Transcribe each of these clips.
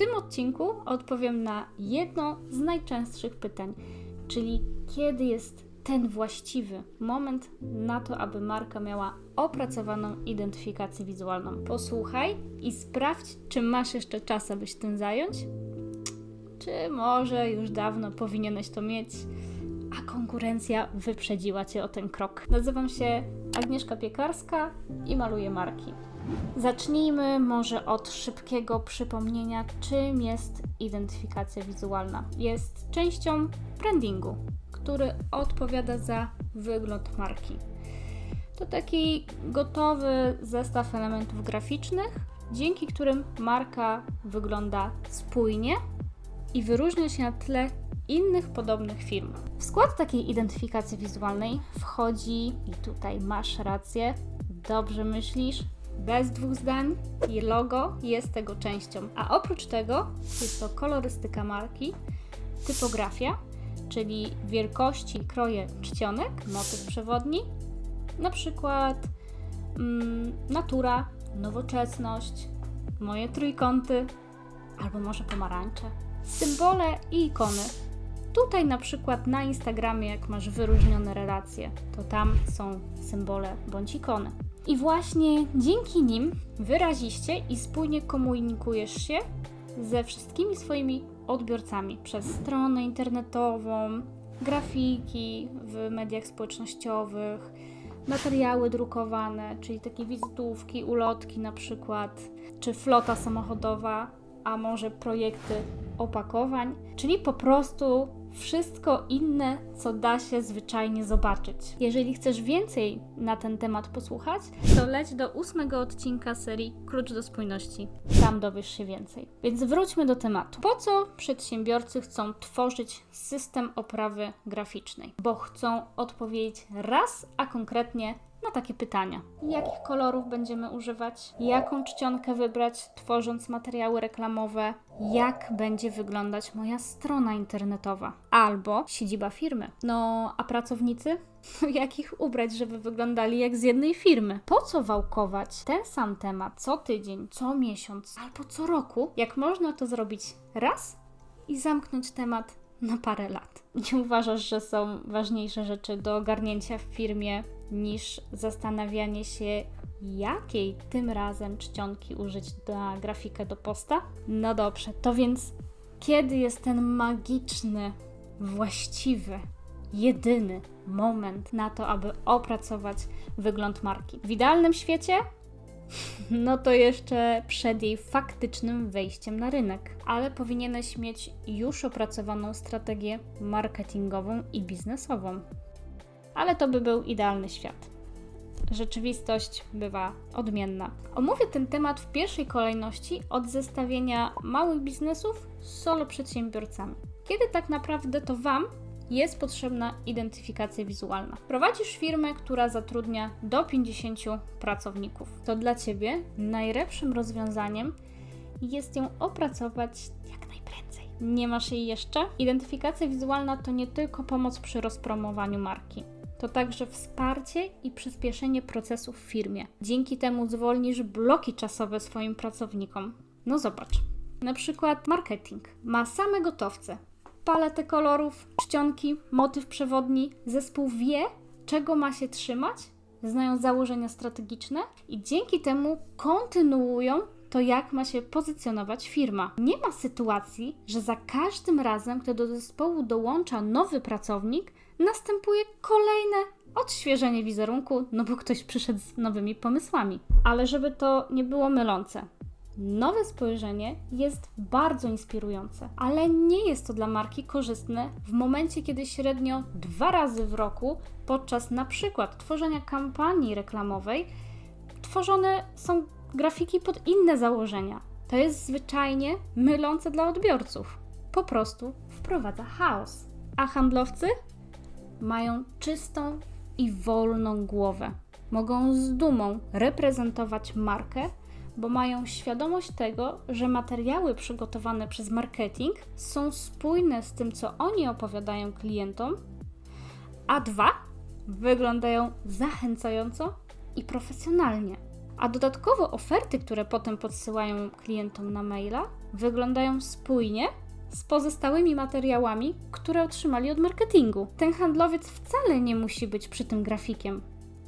tym odcinku odpowiem na jedno z najczęstszych pytań, czyli kiedy jest ten właściwy moment na to, aby marka miała opracowaną identyfikację wizualną. Posłuchaj i sprawdź, czy masz jeszcze czas, aby się tym zająć, czy może już dawno powinieneś to mieć, a konkurencja wyprzedziła cię o ten krok. Nazywam się Agnieszka Piekarska i maluję marki. Zacznijmy może od szybkiego przypomnienia, czym jest identyfikacja wizualna. Jest częścią brandingu, który odpowiada za wygląd marki. To taki gotowy zestaw elementów graficznych, dzięki którym marka wygląda spójnie i wyróżnia się na tle innych podobnych firm. W skład takiej identyfikacji wizualnej wchodzi, i tutaj masz rację, dobrze myślisz, bez dwóch zdań i logo jest tego częścią. A oprócz tego jest to kolorystyka marki, typografia, czyli wielkości kroje czcionek, motyw przewodni, na przykład mm, natura, nowoczesność, moje trójkąty, albo może pomarańcze, symbole i ikony. Tutaj na przykład na Instagramie, jak masz wyróżnione relacje, to tam są symbole bądź ikony. I właśnie dzięki nim wyraziście i spójnie komunikujesz się ze wszystkimi swoimi odbiorcami przez stronę internetową, grafiki w mediach społecznościowych, materiały drukowane, czyli takie wizytówki, ulotki na przykład, czy flota samochodowa, a może projekty opakowań, czyli po prostu wszystko inne, co da się zwyczajnie zobaczyć. Jeżeli chcesz więcej na ten temat posłuchać, to leć do ósmego odcinka serii Klucz do spójności. Tam dowiesz się więcej. Więc wróćmy do tematu. Po co przedsiębiorcy chcą tworzyć system oprawy graficznej? Bo chcą odpowiedzieć raz, a konkretnie na takie pytania. Jakich kolorów będziemy używać? Jaką czcionkę wybrać, tworząc materiały reklamowe? Jak będzie wyglądać moja strona internetowa? Albo siedziba firmy. No, a pracownicy? Jak ich ubrać, żeby wyglądali jak z jednej firmy? Po co wałkować ten sam temat co tydzień, co miesiąc albo co roku, jak można to zrobić raz i zamknąć temat na parę lat. Nie uważasz, że są ważniejsze rzeczy do ogarnięcia w firmie niż zastanawianie się, jakiej tym razem czcionki użyć na grafikę do posta? No dobrze, to więc kiedy jest ten magiczny, właściwy, jedyny moment na to, aby opracować wygląd marki? W idealnym świecie no to jeszcze przed jej faktycznym wejściem na rynek. Ale powinieneś mieć już opracowaną strategię marketingową i biznesową. Ale to by był idealny świat. Rzeczywistość bywa odmienna. Omówię ten temat w pierwszej kolejności od zestawienia małych biznesów z solo przedsiębiorcami. Kiedy tak naprawdę to Wam jest potrzebna identyfikacja wizualna. Prowadzisz firmę, która zatrudnia do 50 pracowników. To dla Ciebie najlepszym rozwiązaniem jest ją opracować jak najprędzej. Nie masz jej jeszcze? Identyfikacja wizualna to nie tylko pomoc przy rozpromowaniu marki. To także wsparcie i przyspieszenie procesów w firmie. Dzięki temu zwolnisz bloki czasowe swoim pracownikom. No zobacz. Na przykład marketing ma same gotowce, paletę kolorów, czcionki, motyw przewodni. Zespół wie, czego ma się trzymać, znają założenia strategiczne i dzięki temu kontynuują to, jak ma się pozycjonować firma. Nie ma sytuacji, że za każdym razem, gdy do zespołu dołącza nowy pracownik, następuje kolejne odświeżenie wizerunku, no bo ktoś przyszedł z nowymi pomysłami. Ale żeby to nie było mylące, Nowe spojrzenie jest bardzo inspirujące, ale nie jest to dla marki korzystne w momencie, kiedy średnio dwa razy w roku podczas na przykład tworzenia kampanii reklamowej tworzone są grafiki pod inne założenia. To jest zwyczajnie mylące dla odbiorców. Po prostu wprowadza chaos. A handlowcy mają czystą i wolną głowę. Mogą z dumą reprezentować markę bo mają świadomość tego, że materiały przygotowane przez marketing są spójne z tym, co oni opowiadają klientom, a dwa wyglądają zachęcająco i profesjonalnie. A dodatkowo oferty, które potem podsyłają klientom na maila, wyglądają spójnie z pozostałymi materiałami, które otrzymali od marketingu. Ten handlowiec wcale nie musi być przy tym grafikiem.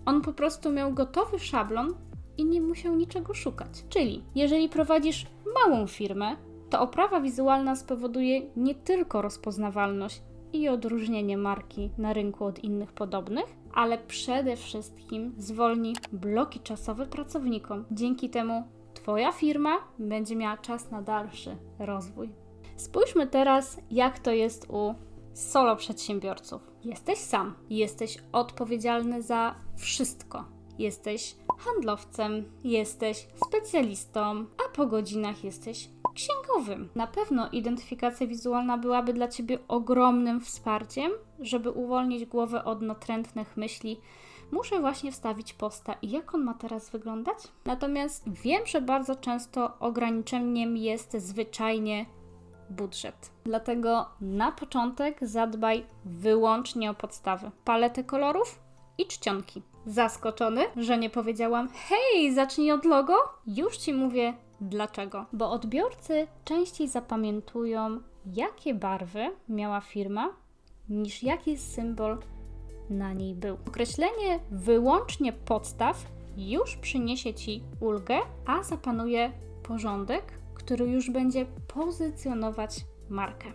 On po prostu miał gotowy szablon i nie musiał niczego szukać. Czyli, jeżeli prowadzisz małą firmę, to oprawa wizualna spowoduje nie tylko rozpoznawalność i odróżnienie marki na rynku od innych podobnych, ale przede wszystkim zwolni bloki czasowe pracownikom. Dzięki temu Twoja firma będzie miała czas na dalszy rozwój. Spójrzmy teraz, jak to jest u solo przedsiębiorców. Jesteś sam, jesteś odpowiedzialny za wszystko. Jesteś handlowcem, jesteś specjalistą, a po godzinach jesteś księgowym. Na pewno identyfikacja wizualna byłaby dla Ciebie ogromnym wsparciem, żeby uwolnić głowę od natrętnych myśli. Muszę właśnie wstawić posta i jak on ma teraz wyglądać? Natomiast wiem, że bardzo często ograniczeniem jest zwyczajnie budżet. Dlatego na początek zadbaj wyłącznie o podstawy: paletę kolorów i czcionki. Zaskoczony, że nie powiedziałam: Hej, zacznij od logo? Już ci mówię dlaczego. Bo odbiorcy częściej zapamiętują, jakie barwy miała firma, niż jaki symbol na niej był. Określenie wyłącznie podstaw już przyniesie ci ulgę, a zapanuje porządek, który już będzie pozycjonować markę.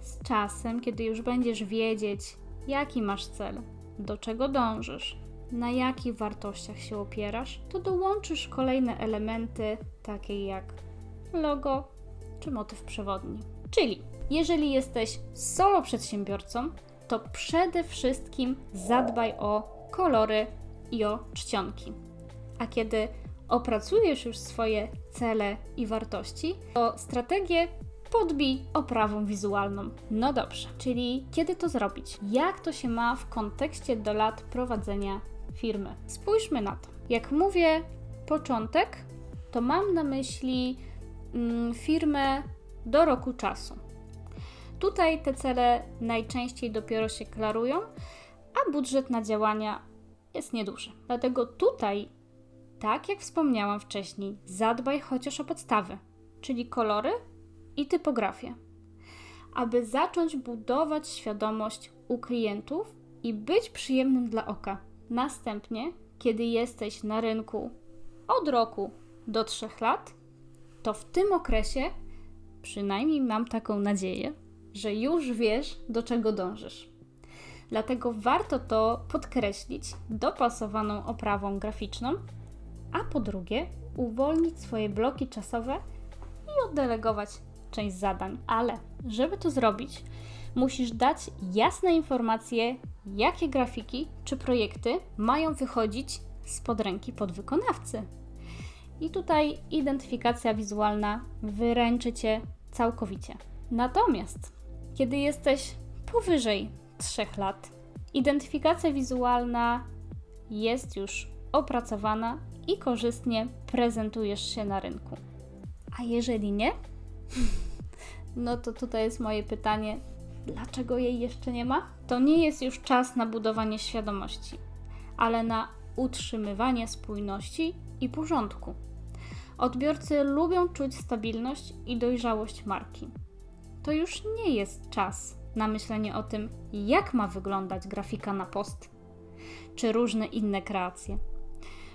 Z czasem, kiedy już będziesz wiedzieć, jaki masz cel, do czego dążysz, na jakich wartościach się opierasz, to dołączysz kolejne elementy, takie jak logo czy motyw przewodni. Czyli, jeżeli jesteś solo przedsiębiorcą, to przede wszystkim zadbaj o kolory i o czcionki. A kiedy opracujesz już swoje cele i wartości, to strategię podbij oprawą wizualną. No dobrze, czyli kiedy to zrobić? Jak to się ma w kontekście do lat prowadzenia firmy? Spójrzmy na to. Jak mówię początek, to mam na myśli mm, firmę do roku czasu. Tutaj te cele najczęściej dopiero się klarują, a budżet na działania jest nieduży. Dlatego tutaj tak jak wspomniałam wcześniej, zadbaj chociaż o podstawy, czyli kolory i typografię, aby zacząć budować świadomość u klientów i być przyjemnym dla oka. Następnie, kiedy jesteś na rynku od roku do 3 lat, to w tym okresie, przynajmniej mam taką nadzieję, że już wiesz, do czego dążysz. Dlatego warto to podkreślić dopasowaną oprawą graficzną a po drugie uwolnić swoje bloki czasowe i oddelegować część zadań. Ale żeby to zrobić, musisz dać jasne informacje, jakie grafiki czy projekty mają wychodzić spod ręki podwykonawcy. I tutaj identyfikacja wizualna wyręczy cię całkowicie. Natomiast kiedy jesteś powyżej 3 lat, identyfikacja wizualna jest już opracowana i korzystnie prezentujesz się na rynku. A jeżeli nie, no to tutaj jest moje pytanie: dlaczego jej jeszcze nie ma? To nie jest już czas na budowanie świadomości, ale na utrzymywanie spójności i porządku. Odbiorcy lubią czuć stabilność i dojrzałość marki. To już nie jest czas na myślenie o tym, jak ma wyglądać grafika na post, czy różne inne kreacje.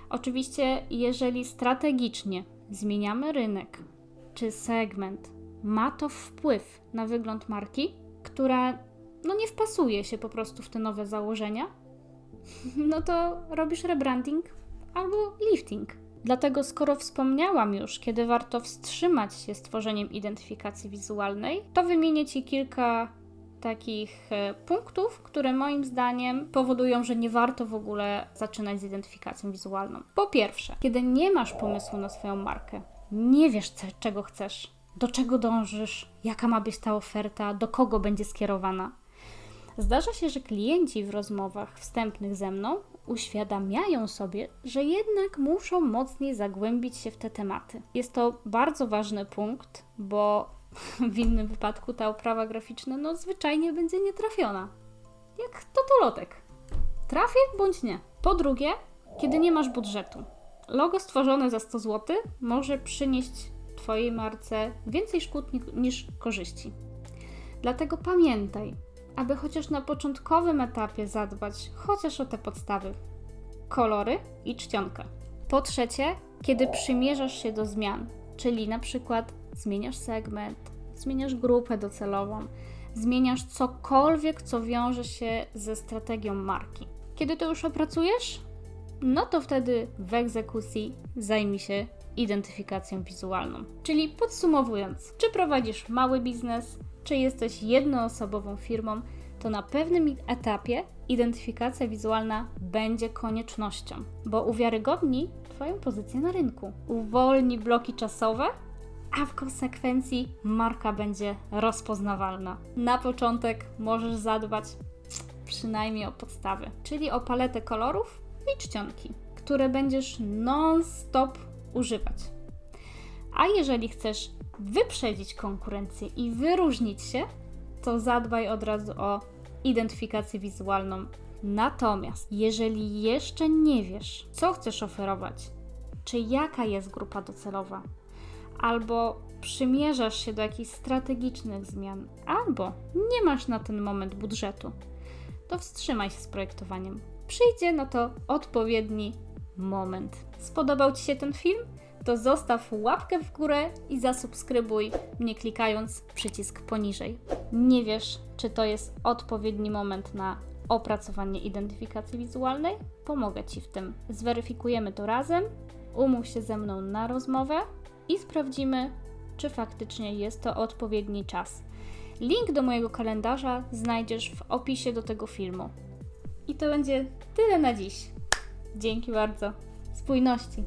Oczywiście, jeżeli strategicznie zmieniamy rynek czy segment, ma to wpływ na wygląd marki, która no nie wpasuje się po prostu w te nowe założenia, no to robisz rebranding albo lifting. Dlatego, skoro wspomniałam już, kiedy warto wstrzymać się z tworzeniem identyfikacji wizualnej, to wymienię Ci kilka takich e, punktów, które moim zdaniem powodują, że nie warto w ogóle zaczynać z identyfikacją wizualną. Po pierwsze, kiedy nie masz pomysłu na swoją markę, nie wiesz, czego chcesz, do czego dążysz, jaka ma być ta oferta, do kogo będzie skierowana. Zdarza się, że klienci w rozmowach wstępnych ze mną uświadamiają sobie, że jednak muszą mocniej zagłębić się w te tematy. Jest to bardzo ważny punkt, bo w innym wypadku ta oprawa graficzna no zwyczajnie będzie nietrafiona. Jak totolotek. Trafię bądź nie. Po drugie, kiedy nie masz budżetu. Logo stworzone za 100 zł może przynieść Twojej marce więcej szkód ni- niż korzyści. Dlatego pamiętaj, aby chociaż na początkowym etapie zadbać chociaż o te podstawy kolory i czcionkę. Po trzecie, kiedy przymierzasz się do zmian, czyli na przykład zmieniasz segment, zmieniasz grupę docelową, zmieniasz cokolwiek, co wiąże się ze strategią marki. Kiedy to już opracujesz, no to wtedy w egzekucji zajmij się identyfikacją wizualną. Czyli podsumowując, czy prowadzisz mały biznes, czy jesteś jednoosobową firmą, to na pewnym etapie identyfikacja wizualna będzie koniecznością, bo uwiarygodni Twoją pozycję na rynku, uwolni bloki czasowe, a w konsekwencji marka będzie rozpoznawalna. Na początek możesz zadbać przynajmniej o podstawy, czyli o paletę kolorów i czcionki, które będziesz non-stop używać. A jeżeli chcesz wyprzedzić konkurencję i wyróżnić się, to zadbaj od razu o identyfikację wizualną. Natomiast jeżeli jeszcze nie wiesz, co chcesz oferować, czy jaka jest grupa docelowa, albo przymierzasz się do jakichś strategicznych zmian, albo nie masz na ten moment budżetu, to wstrzymaj się z projektowaniem. Przyjdzie na to odpowiedni moment. Spodobał Ci się ten film? To zostaw łapkę w górę i zasubskrybuj mnie klikając przycisk poniżej. Nie wiesz, czy to jest odpowiedni moment na opracowanie identyfikacji wizualnej? Pomogę Ci w tym. Zweryfikujemy to razem, umów się ze mną na rozmowę i sprawdzimy, czy faktycznie jest to odpowiedni czas. Link do mojego kalendarza znajdziesz w opisie do tego filmu. I to będzie tyle na dziś. Dzięki bardzo. Spójności.